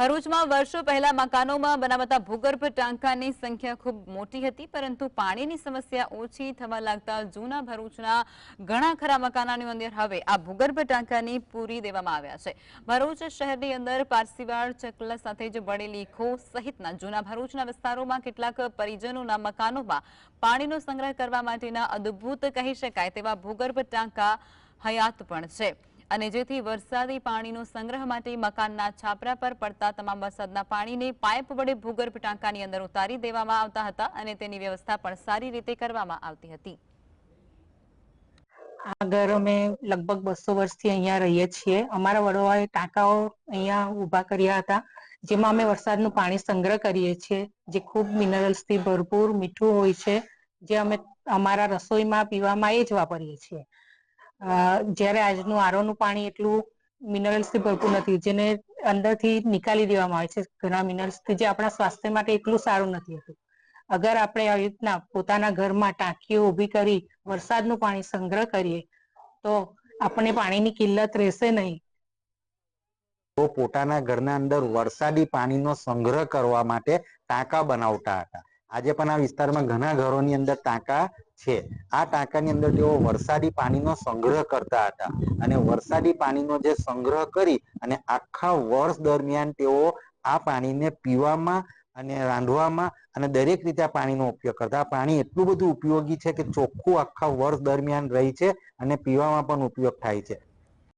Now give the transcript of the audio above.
ભરૂચમાં વર્ષો પહેલા મકાનોમાં બનાવાતા ભૂગર્ભ ટાંકાની સંખ્યા ખૂબ મોટી હતી, પરંતુ પાણીની સમસ્યા ઓછી થવા લાગતા જૂના ભરૂચના ઘણા ખરા મકાનોની અંદર હવે આ ભૂગર્ભ ટાંકાની પૂરી દેવામાં આવ્યા છે. ભરૂચ શહેરની અંદર પારસીવાડ, ચકલા સાથે જ બળેલી ખો સહિતના જૂના ભરૂચના વિસ્તારોમાં કેટલાક પરિજનોના મકાનોમાં પાણીનો સંગ્રહ કરવા માટેના અદ્ભુત કહી શકાય તેવા ભૂગર્ભ ટાંકા હયાત પણ છે. અને જેથી વરસાદી પાણીનો સંગ્રહ માટે મકાનના છાપરા પર પડતા તમામ વરસાદના પાણીને પાઇપ વડે ભૂગર્ભ ટાંકાની અંદર ઉતારી દેવામાં આવતા હતા અને તેની વ્યવસ્થા પણ સારી રીતે કરવામાં આવતી હતી. આ ઘર અમે લગભગ બસો વર્ષથી અહીંયા રહીએ છીએ. અમારા વડવાએ ટાંકાઓ અહીંયા ઊભા કર્યા હતા, જેમાં અમે વરસાદનું પાણી સંગ્રહ કરીએ છીએ, જે ખૂબ મિનરલ્સથી ભરપૂર મીઠું હોય છે, જે અમે અમારા રસોઈમાં પીવામાં એ જ વાપરીએ છીએ. જ્યારે આજનું આરોનું પાણી એટલું મિનરલ્સથી ભરપૂર નથી, જેને અંદરથી નિકાલી દેવામાં આવે છે ઘણા મિનરલ્સથી જે આપણા સ્વાસ્થ્ય માટે એટલું સારું નથી હતું. અગર આપણે આવી રીતના પોતાના ઘરમાં ટાંકીઓ ઊભી કરી વરસાદનું પાણી સંગ્રહ કરીએ, તો આપણને પાણીની કિલ્લત રહેશે નહીં. તો પોતાના ઘરના અંદર વરસાદી પાણીનો સંગ્રહ કરવા માટે ટાંકા બનાવતા હતા. આજે પણ આ વિસ્તારમાં ઘણા ઘરોની અંદર ટાંકા છે. આ ટાંકાની અંદર તેઓ વરસાદી પાણીનો સંગ્રહ કરતા હતા અને વરસાદી પાણીનો જે સંગ્રહ કરી અને આખા વર્ષ દરમિયાન તેઓ આ પાણીને પીવામાં અને રાંધવામાં અને દરેક રીતે આ પાણીનો ઉપયોગ કરતા. પાણી એટલું બધું ઉપયોગી છે કે ચોખ્ખું આખા વર્ષ દરમિયાન રહી છે અને પીવામાં પણ ઉપયોગ થાય છે.